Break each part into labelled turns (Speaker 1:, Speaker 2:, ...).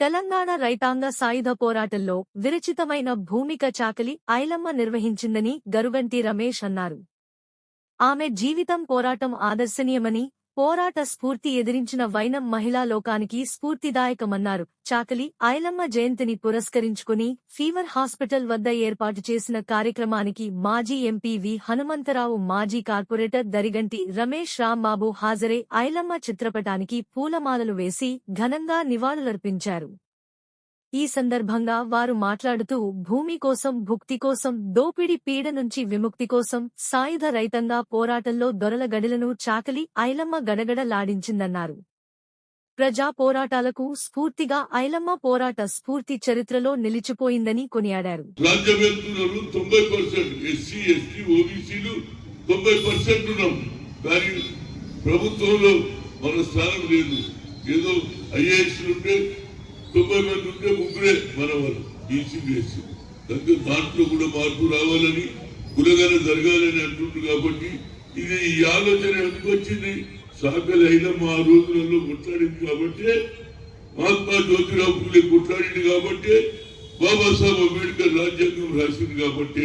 Speaker 1: తెలంగాణ రైతాంగ సాయుధ పోరాటంలో విరచితమైన భూమిక చాకలి ఐలమ్మ నిర్వహించిందని గరుగంటి రమేష్ అన్నారు. ఆమె జీవితం పోరాటం ఆదర్శనీయమని పోరాట స్ఫూర్తి ఎదిరించిన వైనం మహిళా లోకానికి స్ఫూర్తిదాయకమన్నారు. చాకలి ఐలమ్మ జయంతిని పురస్కరించుకుని ఫీవర్ హాస్పిటల్ వద్ద ఏర్పాటు చేసిన కార్యక్రమానికి మాజీ ఎంపీ వి. హనుమంతరావు మాజీ కార్పొరేటర్ దరిగంటి రమేష్ రాంబాబు హాజరై ఐలమ్మ చిత్రపటానికి పూలమాలలు వేసి ఘనంగా నివాళులర్పించారు. ఈ సందర్భంగా వారు మాట్లాడుతూ భూమి కోసం భుక్తి కోసం దోపిడి పీడ నుంచి విముక్తి కోసం సాయుధ రైతంగా పోరాటంలో దొరల గడిలను చాకలి ఐలమ్మ గడగడలాడించిందన్నారు. ప్రజా పోరాటాలకు స్ఫూర్తిగా ఐలమ్మ పోరాట స్ఫూర్తి చరిత్రలో నిలిచిపోయిందని కొనియాడారు.
Speaker 2: ప్రభుత్వంలో మన స్థానం లేదు. ఏదో ఐఏఎస్ ఉంటే తొంభై మంది ఉంటే ముగ్గురే మన వాళ్ళు బీసీలు దాంట్లో కూడా మార్పు రావాలని కులగన జరగాలని అంటుండ్రు కాబట్టి ఇది ఈ ఆలోచన ఎందుకు వచ్చింది? సాకలి అయినమ్మ ఆ రోజులలో కొట్లాడింది కాబట్టి మహాత్మా జ్యోతిరావు పూలే కొట్లాడింది కాబట్టి బాబాసాహెబ్ అంబేద్కర్ రాజ్యాంగం రాసింది కాబట్టి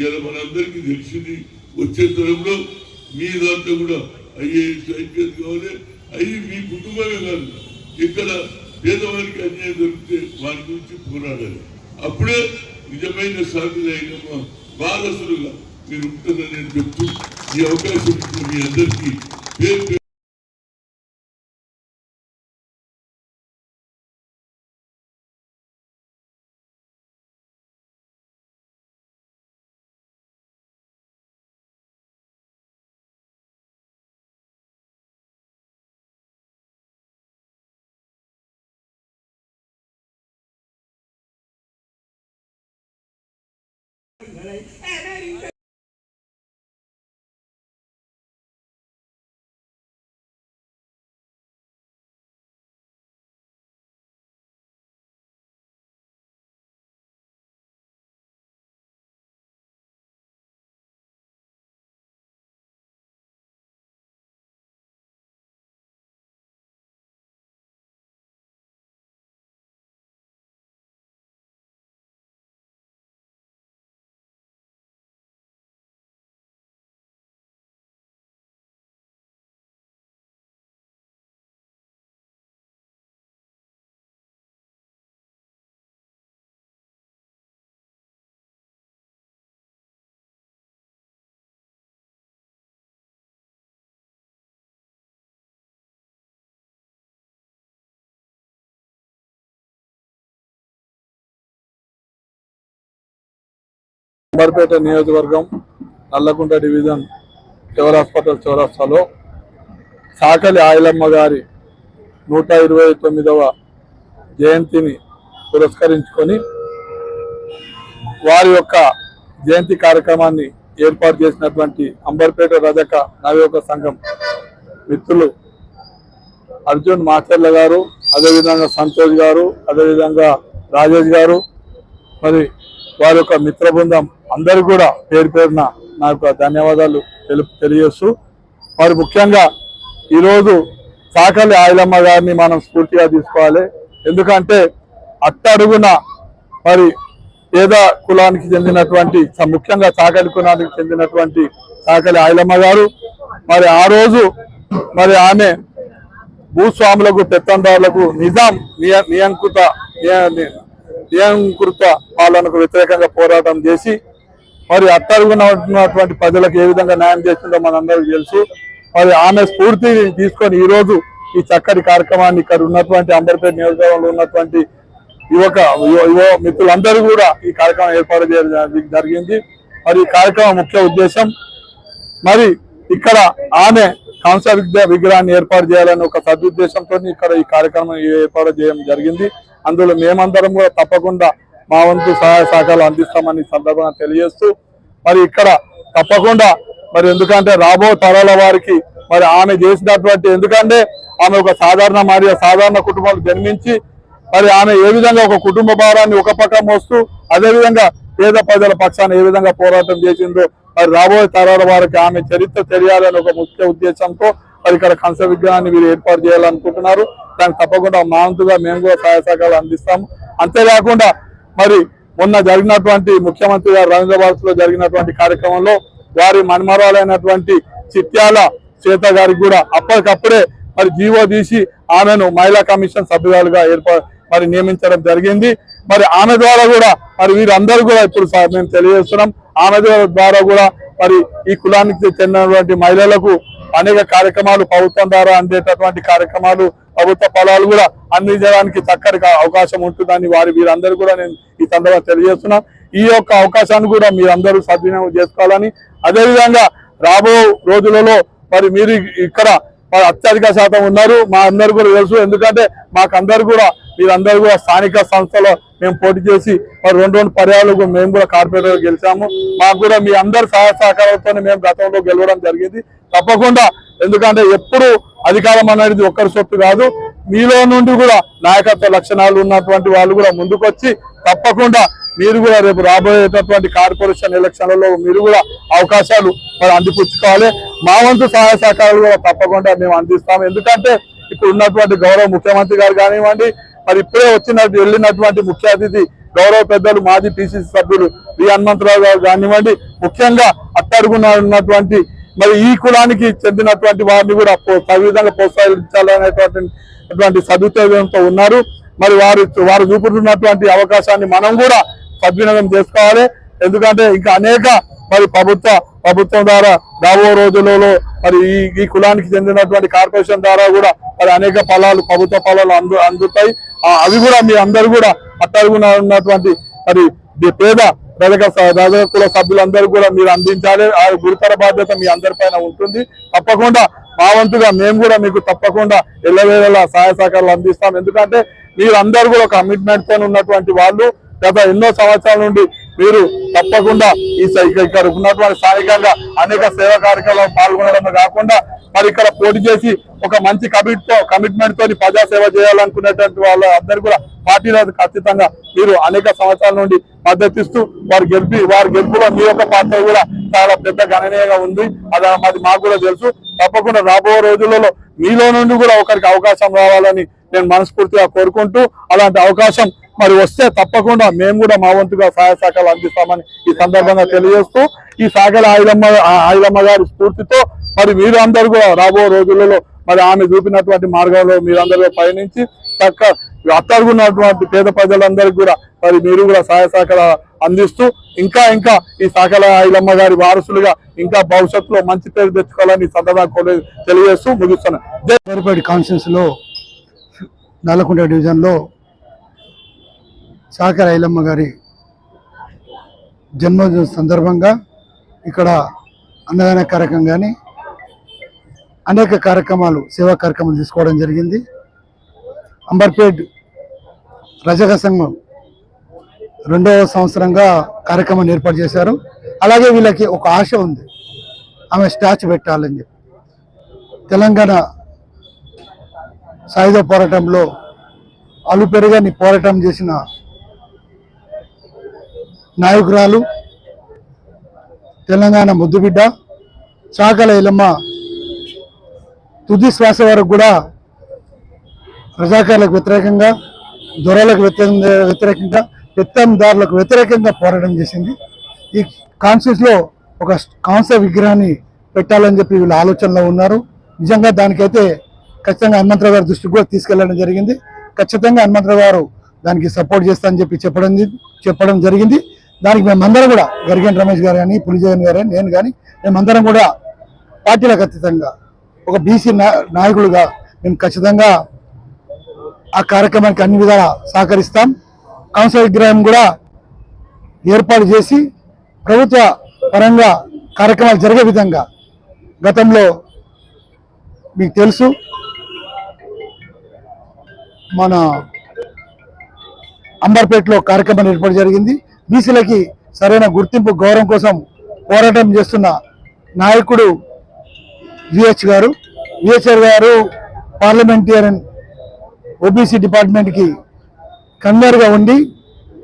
Speaker 2: ఇలా మనందరికీ తెలిసింది. వచ్చే తరంలో మీ దాంట్లో కూడా ఐఏఎస్ ఐపీఎస్ కావాలి. అవి మీ కుటుంబమే కాదు. ఇక్కడ పేదవారికి అన్యాయం దొరికితే వారి గురించి పోరాడాలి. అప్పుడే నిజమైన సాగులు అయిన వారసులుగా మీరు ఉంటుందని చెప్తూ ఈ అవకాశం మీ అందరికీ పేరు పేరు
Speaker 3: అంబర్పేట నియోజకవర్గం నల్లకుంట డివిజన్ చివరి హాస్పిటల్ చౌరస్తాలో సాకలి ఆయలమ్మ గారి నూట ఇరవై తొమ్మిదవ జయంతిని పురస్కరించుకొని వారి యొక్క జయంతి కార్యక్రమాన్ని ఏర్పాటు చేసినటువంటి అంబర్పేట రజక నవయోగ సంఘం మిత్రులు అర్జున్ మాచర్ల గారు అదేవిధంగా సంతోష్ గారు అదేవిధంగా రాజేష్ గారు మరి వారి యొక్క మిత్ర బృందం అందరూ కూడా పేరు పేరున నా యొక్క ధన్యవాదాలు తెలుపు తెలియజేస్తూ మరి ముఖ్యంగా ఈరోజు సాకలి ఆయలమ్మ గారిని మనం స్ఫూర్తిగా తీసుకోవాలి. ఎందుకంటే అట్టడుగున మరి పేద కులానికి చెందినటువంటి ముఖ్యంగా సాకలి కులానికి చెందినటువంటి సాకలి ఆయలమ్మ గారు మరి ఆ రోజు మరి ఆమె భూస్వాములకు పెత్తందారులకు నిజాం నియ నియంకృత నియంకృత పాలనకు వ్యతిరేకంగా పోరాటం చేసి మరి అట్టడుగున ఉన్నటువంటి ప్రజలకు ఏ విధంగా న్యాయం చేస్తుందో మనందరికీ తెలుసు. మరి ఆమె స్ఫూర్తిని తీసుకొని ఈరోజు ఈ చక్కటి కార్యక్రమాన్ని ఇక్కడ ఉన్నటువంటి అంబర్పేట నియోజకవర్గంలో ఉన్నటువంటి యువక యువ మిత్రులందరూ కూడా ఈ కార్యక్రమం ఏర్పాటు చేయడం జరిగింది. మరి ఈ కార్యక్రమం ముఖ్య ఉద్దేశం మరి ఇక్కడ ఆమె కాంస విగ్రహాన్ని ఏర్పాటు చేయాలని ఒక సదుద్దేశంతో ఇక్కడ ఈ కార్యక్రమం ఏర్పాటు చేయడం జరిగింది. అందులో మేమందరం కూడా తప్పకుండా మా వంతు సహాయ సహకారాలు అందిస్తామని సందర్భంగా తెలియజేస్తూ మరి ఇక్కడ తప్పకుండా మరి ఎందుకంటే రాబో తరాల వారికి మరి ఆమె చేసినటువంటి ఎందుకంటే ఆమె ఒక సాధారణ మరియు సాధారణ కుటుంబాలు జన్మించి మరి ఆమె ఏ విధంగా ఒక కుటుంబ భారాన్ని ఒక పక్క మోస్తూ అదే విధంగా పేద ప్రజల పక్షాన ఏ విధంగా పోరాటం చేసిందో మరి రాబోయే తరాల వారికి ఆమె చరిత్ర తెలియాలని ఒక ముఖ్య ఉద్దేశంతో మరి ఇక్కడ కంస విగ్రహాన్ని మీరు ఏర్పాటు చేయాలనుకుంటున్నారు. దానికి తప్పకుండా మా వంతుగా మేము కూడా సహాయ సహకారాలు అందిస్తాము. అంతేకాకుండా మరి మొన్న జరిగినటువంటి ముఖ్యమంత్రి గారు రవీంద్రభారత్లో జరిగినటువంటి కార్యక్రమంలో వారి మన్మరాలైనటువంటి చిత్యాల శ్వేత గారికి కూడా అప్పటికప్పుడే మరి జీవో తీసి ఆమెను మహిళా కమిషన్ సభ్యురాలుగా ఏర్పాటు మరి నియమించడం జరిగింది. మరి ఆమె ద్వారా కూడా మరి వీరందరూ కూడా ఇప్పుడు మేము తెలియజేస్తున్నాం. ఆమె ద్వారా కూడా మరి ఈ కులానికి చెందినటువంటి మహిళలకు అనేక కార్యక్రమాలు ప్రభుత్వం ద్వారా అందేటటువంటి కార్యక్రమాలు ప్రభుత్వ ఫలాలు కూడా అందించడానికి చక్కటి అవకాశం ఉంటుందని వారి వీరందరూ కూడా నేను ఈ సందర్భంగా తెలియజేస్తున్నాను ఈ యొక్క అవకాశాన్ని కూడా మీరందరూ సద్వినియోగం చేసుకోవాలని అదేవిధంగా రాబో రోజులలో మరి మీరు ఇక్కడ అత్యధిక శాతం ఉన్నారు మా అందరు కూడా తెలుసు. ఎందుకంటే మాకందరు కూడా మీరందరూ కూడా స్థానిక సంస్థలో మేము పోటీ చేసి మరి రెండు రెండు పర్యాలు మేము కూడా కార్పొరేటర్ గెలిచాము. మాకు కూడా మీ అందరి సహాయ సహకారాలతో మేము గతంలో గెలవడం జరిగింది. తప్పకుండా ఎందుకంటే ఎప్పుడు అధికారం అనేది ఒక్కరి సొత్తు కాదు. మీలో నుండి కూడా నాయకత్వ లక్షణాలు ఉన్నటువంటి వాళ్ళు కూడా ముందుకొచ్చి తప్పకుండా మీరు కూడా రేపు రాబోయేటటువంటి కార్పొరేషన్ ఎలక్షన్లలో మీరు కూడా అవకాశాలు మరి అందిపుచ్చుకోవాలి. మా వంతు సహాయ సహకారాలు కూడా తప్పకుండా మేము అందిస్తాము. ఎందుకంటే ఇప్పుడు ఉన్నటువంటి గౌరవ ముఖ్యమంత్రి గారు కానివ్వండి మరి ఇప్పుడే వచ్చిన వెళ్ళినటువంటి ముఖ్య అతిథి గౌరవ పెద్దలు మాజీ పిసిసి సభ్యులు వి హనుమంతరావు గారు కానివ్వండి ముఖ్యంగా అట్టడుగున్నటువంటి మరి ఈ కులానికి చెందినటువంటి వారిని కూడా పో- విధంగా ప్రోత్సహించాలనేటువంటి అటువంటి సదుద్దేశంతో ఉన్నారు. మరి వారు వారు చూపుతున్నటువంటి అవకాశాన్ని మనం కూడా సద్వినియోగం చేసుకోవాలి. ఎందుకంటే ఇంకా అనేక మరి ప్రభుత్వ ప్రభుత్వం ద్వారా రాబో రోజులలో మరి ఈ ఈ కులానికి చెందినటువంటి కార్పొరేషన్ ద్వారా కూడా మరి అనేక ఫలాలు ప్రభుత్వ ఫలాలు అందు అందుతాయి. అవి కూడా మీ అందరూ కూడా అట్టడుగున ఉన్నటువంటి మరి పేద రజక స- రజక కుల సభ్యులందరూ కూడా మీరు అందించాలి. ఆ గురుతర బాధ్యత మీ అందరిపైన ఉంటుంది. తప్పకుండా మా వంతుగా మేము కూడా మీకు తప్పకుండా ఎల్లవేళలా సహాయ సహకారాలు అందిస్తాం. ఎందుకంటే మీరు అందరూ కూడా కమిట్మెంట్తో ఉన్నటువంటి వాళ్ళు. గత ఎన్నో సంవత్సరాల నుండి మీరు తప్పకుండా ఈ ఇక్కడ ఉన్నటువంటి స్థానికంగా అనేక సేవా కార్యక్రమాలు పాల్గొనడమే కాకుండా మరి ఇక్కడ పోటీ చేసి ఒక మంచి కమిట్తో కమిట్మెంట్ తోని ప్రజా సేవ చేయాలనుకునేటువంటి వాళ్ళ అందరూ కూడా పార్టీలో ఖచ్చితంగా మీరు అనేక సంవత్సరాల నుండి మద్దతిస్తూ వారు గెలిపి వారి గెలుపులో మీ యొక్క పాత్ర కూడా చాలా పెద్ద గణనీయంగా ఉంది. అది అది మాకు కూడా తెలుసు. తప్పకుండా రాబోయే రోజులలో మీలో నుండి కూడా ఒకరికి అవకాశం రావాలని నేను మనస్ఫూర్తిగా కోరుకుంటూ అలాంటి అవకాశం మరి వస్తే తప్పకుండా మేము కూడా మా వంతుగా సహాయ శాఖలు అందిస్తామని ఈ సందర్భంగా తెలియజేస్తూ ఈ శాఖల ఆయుధమ్మ ఆయుధమ్మ గారి స్ఫూర్తితో మరి మీరు అందరూ కూడా రాబో రోజులలో మరి ఆమె చూపినటువంటి మార్గంలో మీరందరూ పయనించి చక్క అత్తరుగున్నటువంటి పేద ప్రజలందరికీ కూడా మరి మీరు కూడా సహాయ సహకారాలు అందిస్తూ ఇంకా ఇంకా ఈ శాఖల ఐలమ్మ గారి వారసులుగా ఇంకా భవిష్యత్తులో మంచి పేరు తెచ్చుకోవాలని సందర్భంగా తెలియజేస్తూ ముగిస్తున్నాను. జై
Speaker 4: పేరుపేట కాన్స్టిట్యూన్సీలో నల్లకుంట డివిజన్లో సాకర ఐలమ్మ గారి జన్మదిన సందర్భంగా ఇక్కడ అన్నదాన కార్యక్రమం కానీ అనేక కార్యక్రమాలు సేవా కార్యక్రమాలు తీసుకోవడం జరిగింది. అంబర్పేట్ రజక సంఘం రెండవ సంవత్సరంగా కార్యక్రమాన్ని ఏర్పాటు చేశారు. అలాగే వీళ్ళకి ఒక ఆశ ఉంది. ఆమె స్టాచ్ పెట్టాలని చెప్పి. తెలంగాణ సాయుధ పోరాటంలో అలుపెరుగని పోరాటం చేసిన నాయకురాలు తెలంగాణ ముద్దుబిడ్డ చాకల ఇలమ్మ తుది శ్వాస వరకు కూడా రజాకారులకు వ్యతిరేకంగా దొరలకు వ్యతిరేకంగా వ్యతిరేకంగా పెత్తందారులకు వ్యతిరేకంగా పోరాటం చేసింది. ఈ కాన్స్టిట్యూన్స్లో ఒక కాంస్య విగ్రహాన్ని పెట్టాలని చెప్పి వీళ్ళ ఆలోచనలో ఉన్నారు. నిజంగా దానికైతే ఖచ్చితంగా హనుమంతరావు గారి దృష్టికి కూడా తీసుకెళ్ళడం జరిగింది. ఖచ్చితంగా హనుమంతరావు గారు దానికి సపోర్ట్ చేస్తానని చెప్పి చెప్పడం చెప్పడం జరిగింది. దానికి మేమందరం కూడా గరిగన్ రమేష్ గారు కానీ పులిజగన్ గారు కానీ నేను కానీ మేమందరం కూడా పార్టీలకు అతీతంగా ఒక బీసీ నాయకులుగా మేము ఖచ్చితంగా ఆ కార్యక్రమానికి అన్ని విధాలా సహకరిస్తాం. కౌన్సిల్ విగ్రహం కూడా ఏర్పాటు చేసి ప్రభుత్వ పరంగా కార్యక్రమాలు జరిగే విధంగా గతంలో మీకు తెలుసు. మన అంబర్పేటలో కార్యక్రమం ఏర్పాటు జరిగింది. బీసీలకి సరైన గుర్తింపు గౌరవం కోసం పోరాటం చేస్తున్న నాయకుడు విహెచ్ గారు. విహెచ్ఆర్ గారు పార్లమెంటేరియన్ ఓబీసీ డిపార్ట్మెంట్కి కన్వీనర్గా ఉండి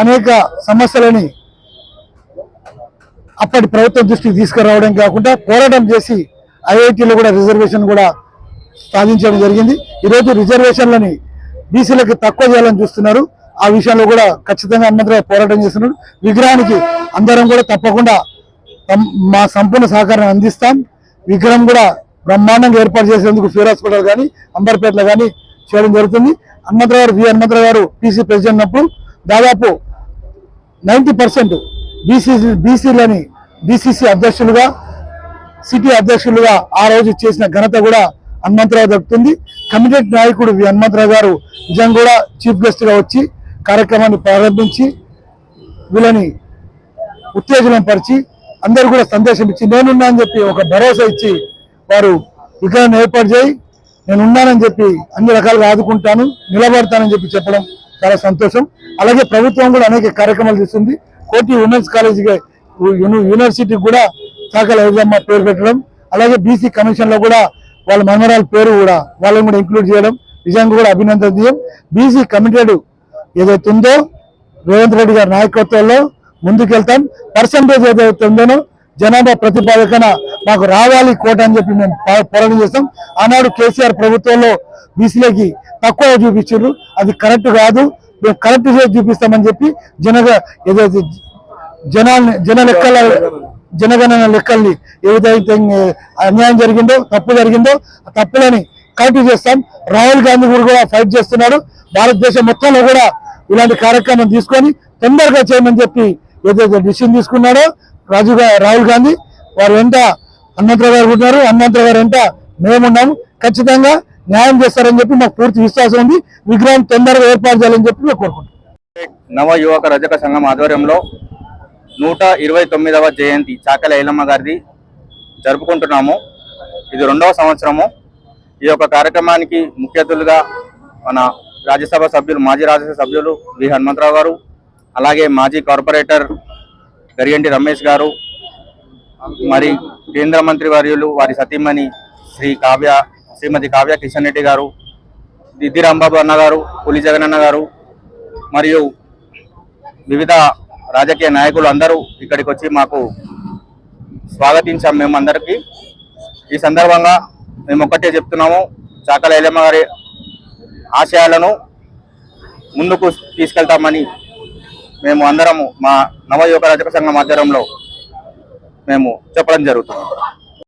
Speaker 4: అనేక సమస్యలని అప్పటి ప్రభుత్వం దృష్టికి తీసుకురావడం కాకుండా పోరాటం చేసి ఐఐటీలో కూడా రిజర్వేషన్ కూడా సాధించడం జరిగింది. ఈరోజు రిజర్వేషన్లని బీసీలకు తక్కువ చేయాలని చూస్తున్నారు. ఆ విషయంలో కూడా ఖచ్చితంగా హనుమంతరావు పోరాటం చేస్తున్నాడు విగ్రహానికి అందరం కూడా తప్పకుండా మా సంపూర్ణ సహకారం అందిస్తాం. విగ్రహం కూడా బ్రహ్మాండంగా ఏర్పాటు చేసేందుకు ఫీర్ హాస్పిటల్ కానీ అంబర్పేటలో కానీ చేయడం జరుగుతుంది. హనుమంతరావు గారు వి హనుమంతరావు గారు పీసీ ప్రెసిడెంట్ ఉన్నప్పుడు దాదాపు నైంటీ పర్సెంట్ బీసీ బీసీలని బీసీసీ అధ్యక్షులుగా సిటీ అధ్యక్షులుగా ఆ రోజు చేసిన ఘనత కూడా హనుమంతరావు దక్కుతుంది కమిటెడ్ నాయకుడు వి హనుమంతరావు గారు నిజంగా కూడా చీఫ్ గెస్ట్గా వచ్చి కార్యక్రమాన్ని ప్రారంభించి వీళ్ళని ఉత్తేజనం పరిచి అందరూ కూడా సందేశం ఇచ్చి నేనున్నా అని చెప్పి ఒక భరోసా ఇచ్చి వారు విగ్రహాన్ని ఏర్పాటు చేయి నేను ఉన్నానని చెప్పి అన్ని రకాలుగా ఆదుకుంటాను నిలబడతానని చెప్పి చెప్పడం చాలా సంతోషం. అలాగే ప్రభుత్వం కూడా అనేక కార్యక్రమాలు చేస్తుంది. కోటి ఉమెన్స్ కాలేజీకి యూనివర్సిటీకి కూడా సాకల ఎగ్జామ్ పేరు పెట్టడం. అలాగే బీసీ కమిషన్లో కూడా వాళ్ళ మనమరాల పేరు కూడా వాళ్ళని కూడా ఇంక్లూడ్ చేయడం. నిజంగా కూడా అభినందన అభినందనీయం. బీసీ కమిటెడ్ ఏదైతే ఉందో రేవంత్ రెడ్డి గారి నాయకత్వంలో ముందుకెళ్తాం. పర్సంటేజ్ ఏదైతే ఉందో జనాభా ప్రతిపాదకన మాకు రావాలి కోట అని చెప్పి మేము పోరాటం చేస్తాం. ఆనాడు కేసీఆర్ ప్రభుత్వంలో బీసీలకి తక్కువ చూపించారు అది కరెక్ట్ కాదు. మేము కరెక్ట్ చేసి చూపిస్తామని చెప్పి జనగ ఏదైతే జనాల్ని జన లెక్కల జనగణన లెక్కల్ని ఏ విధంగా అన్యాయం జరిగిందో తప్పు జరిగిందో ఆ తప్పులని కంటిన్యూ చేస్తాం. రాహుల్ గాంధీ కూడా కూడా ఫైట్ చేస్తున్నాడు. భారతదేశం మొత్తంలో కూడా ఇలాంటి కార్యక్రమం తీసుకొని తొందరగా చేయమని చెప్పి ఏదైతే డిసిషన్ తీసుకున్నాడో రాజుగా రాహుల్ గాంధీ వారు వెంట హనుమంతరావు గారు ఉన్నారు హనుమంతరావు గారు వెంట మేమున్నాము ఖచ్చితంగా న్యాయం చేస్తారని చెప్పి మాకు పూర్తి విశ్వాసం ఉంది. విగ్రహం తొందరగా ఏర్పాటు చేయాలని చెప్పి మేము కోరుకుంటున్నాం.
Speaker 5: నవ యువక రజక సంఘం ఆధ్వర్యంలో నూట ఇరవై తొమ్మిదవ జయంతి చాకల ఐలమ్మ గారిది జరుపుకుంటున్నాము. ఇది రెండవ సంవత్సరము. ఈ యొక్క కార్యక్రమానికి ముఖ్య అతిథులుగా మన రాజ్యసభ సభ్యులు మాజీ రాజ్యసభ సభ్యులు వి. హనుమంతరావు గారు అలాగే మాజీ కార్పొరేటర్ గరియంటి రమేష్ గారు మరి కేంద్ర మంత్రి వర్యులు వారి సతీమణి శ్రీ కావ్య శ్రీమతి కావ్య కిషన్ రెడ్డి గారు దిద్ది రాంబాబు అన్న గారు పులి జగన్ అన్న గారు మరియు వివిధ రాజకీయ నాయకులు అందరూ ఇక్కడికి వచ్చి మాకు స్వాగతించాం మేము అందరికీ ఈ సందర్భంగా మేము ఒక్కటే చెప్తున్నాము చాకల ఐలమ్మ గారి ఆశయాలను ముందుకు తీసుకెళ్తామని మేము అందరము మా నవయువక రచక సంఘం ఆధ్వర్యంలో మేము చెప్పడం జరుగుతుంది.